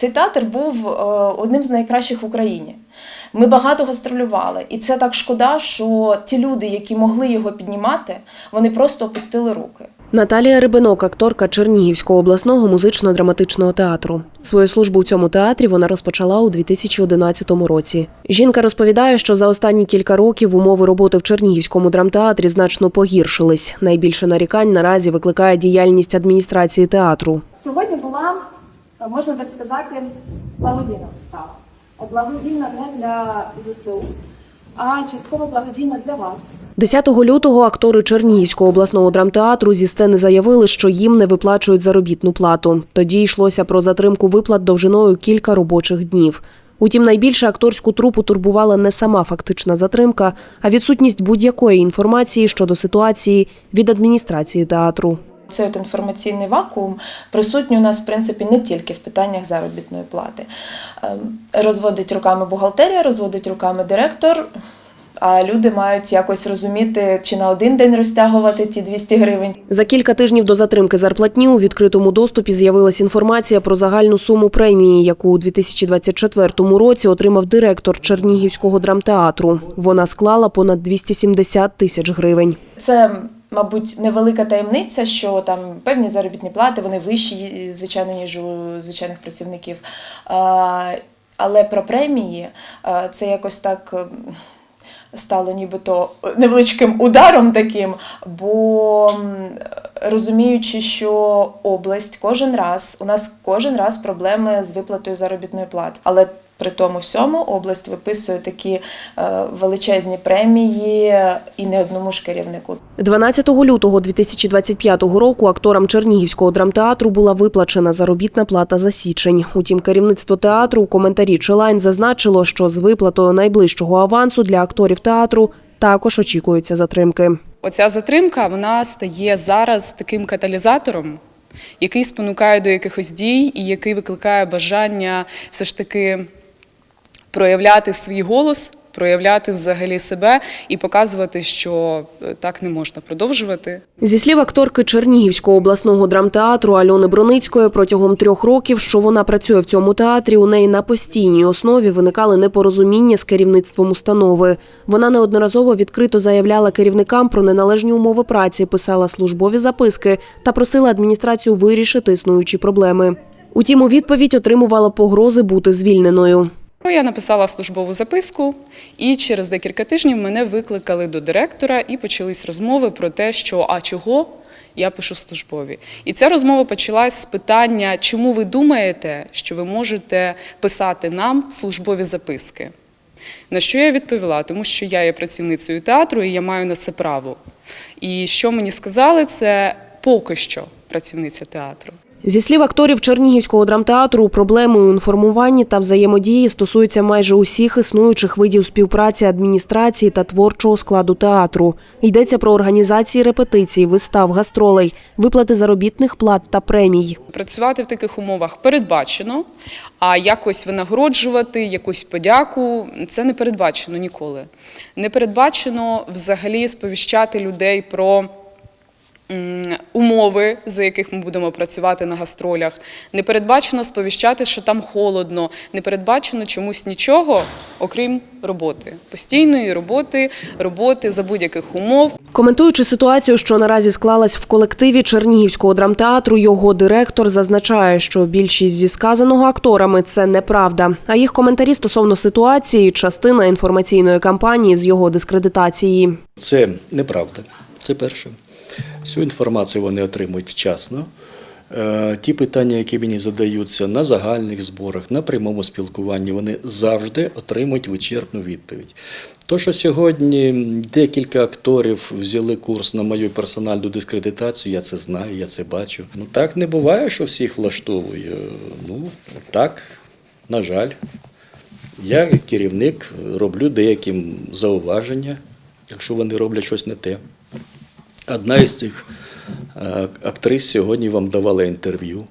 Цей театр був е, одним з найкращих в Україні. Ми багато гастролювали, і це так шкода, що ті люди, які могли його піднімати, вони просто опустили руки. Наталія Рибинок, акторка Чернігівського обласного музично-драматичного театру. Свою службу у цьому театрі вона розпочала у 2011 році. Жінка розповідає, що за останні кілька років умови роботи в Чернігівському драмтеатрі значно погіршились. Найбільше нарікань наразі викликає діяльність адміністрації театру. Сьогодні була, можна так сказати, благодійна вистава. Благодійна не для ЗСУ, а частково благодійна для вас. 10 лютого актори Чернігівського обласного драмтеатру зі сцени заявили, що їм не виплачують заробітну плату. Тоді йшлося про затримку виплат довжиною кілька робочих днів. Утім, найбільше акторську трупу турбувала не сама фактична затримка, а відсутність будь-якої інформації щодо ситуації від адміністрації театру. Цей от інформаційний вакуум присутній у нас, в принципі, не тільки в питаннях заробітної плати. Ем, Розводить руками бухгалтерія, розводить руками директор. А люди мають якось розуміти, чи на один день розтягувати ті 200 гривень, За кілька тижнів до затримки зарплатні у відкритому доступі з'явилась інформація про загальну суму премії, яку у 2024 році отримав директор Чернігівського драмтеатру. Вона склала понад 270 тисяч гривень. Це, мабуть, невелика таємниця, що там певні заробітні плати вони вищі, звичайно, ніж у звичайних працівників. Але про премії це якось так. ем, Стало нібито невеличким ударом таким, бо розуміючи, що область кожен раз, у нас кожен раз проблеми з виплатою заробітної плати. Але при тому всьому область виписує такі е, величезні премії і не одному ж керівнику. 12 лютого 2025 року акторам Чернігівського драмтеатру була виплачена заробітна плата за січень. Утім, керівництво театру у коментарі Челайн зазначило, що з виплатою найближчого авансу для акторів театру також очікуються затримки. Оця затримка вона стає зараз таким каталізатором, який спонукає до якихось дій і який викликає бажання все ж таки проявляти свій голос, проявляти взагалі себе і показувати, що е, так не можна продовжувати. Зі слів акторки Чернігівського обласного драмтеатру Альони Броницької, протягом трьох років, що вона працює в цьому театрі, у неї на постійній основі виникали непорозуміння з керівництвом установи. Вона неодноразово відкрито заявляла керівникам про неналежні умови праці, писала службові записки та просила адміністрацію вирішити існуючі проблеми. Утім, у відповідь отримувала погрози бути звільненою. Ну, Я написала службову записку, і через декілька тижнів мене викликали до директора і почались розмови про те, що а чого я пишу службові. І ця розмова почалась з питання, чому ви думаєте, що ви можете писати нам службові записки. На що я відповіла? Тому що я є працівницею театру і я маю на це право. І що мені сказали, це поки що працівниця театру. Зі слів акторів Чернігівського драмтеатру, проблеми у інформуванні та взаємодії стосуються майже усіх існуючих видів співпраці адміністрації та творчого складу театру. Йдеться про організації репетицій, вистав, гастролей, виплати заробітних плат та премій. Працювати в таких умовах передбачено, а якось винагороджувати, якусь подяку це не передбачено ніколи. Не передбачено взагалі сповіщати людей про. Умови, за яких ми будемо працювати на гастролях, не передбачено сповіщати, що там холодно, не передбачено чомусь нічого, окрім роботи, постійної роботи, роботи за будь-яких умов. Коментуючи ситуацію, що наразі склалась в колективі Чернігівського драмтеатру, його директор зазначає, що більшість зі сказаного акторами це неправда. А їх коментарі стосовно ситуації частина інформаційної кампанії з його дискредитації. Це неправда. Це перше. Всю інформацію вони отримують вчасно. Е, Ті питання, які мені задаються на загальних зборах, на прямому спілкуванні, вони завжди отримують вичерпну відповідь. То, що сьогодні декілька акторів взяли курс на мою персональну дискредитацію, я це знаю, я це бачу. Ну так не буває, що всіх влаштовує. Ну так, на жаль. Я, як керівник, роблю деяким зауваження, якщо вони роблять щось не те. Одна із цих е, актрис сьогодні вам давала інтерв'ю.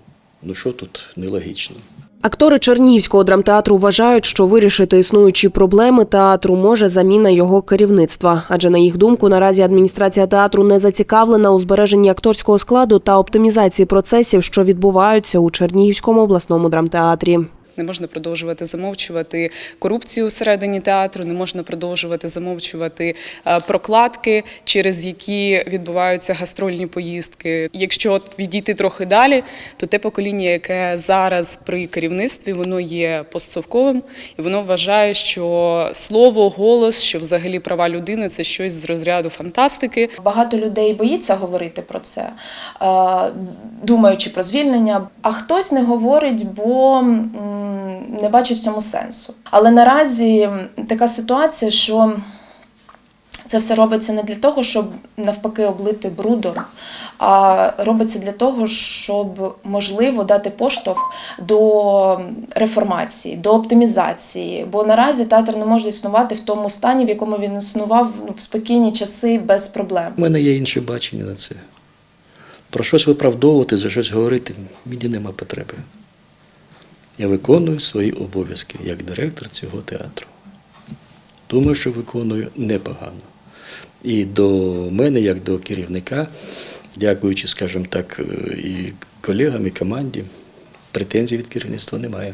Ну що тут нелогічно? Актори Чернігівського драмтеатру вважають, що вирішити існуючі проблеми театру може заміна його керівництва. Адже на їх думку, наразі адміністрація театру не зацікавлена у збереженні акторського складу та оптимізації процесів, що відбуваються у Чернігівському обласному драмтеатрі. Не можна продовжувати замовчувати корупцію всередині театру, не можна продовжувати замовчувати е, прокладки, через які відбуваються гастрольні поїздки. Якщо відійти трохи далі, то те покоління, яке зараз при керівництві, воно є постсовковим і воно вважає, що слово, голос, що взагалі права людини це щось з розряду фантастики. Багато людей боїться говорити про це, е, думаючи про звільнення, а хтось не говорить, бо не бачить в цьому сенсу. Але наразі така ситуація, що це все робиться не для того, щоб навпаки облити брудом, а робиться для того, щоб можливо дати поштовх до реформації, до оптимізації. Бо наразі театр не може існувати в тому стані, в якому він існував ну, в спокійні часи без проблем. У мене є інше бачення на це. Про щось виправдовувати, за щось говорити, мені нема потреби. Я виконую свої обов'язки як директор цього театру. Думаю, що виконую непогано. І до мене, як до керівника, дякуючи, скажімо так, і колегам, і команді, претензій від керівництва немає.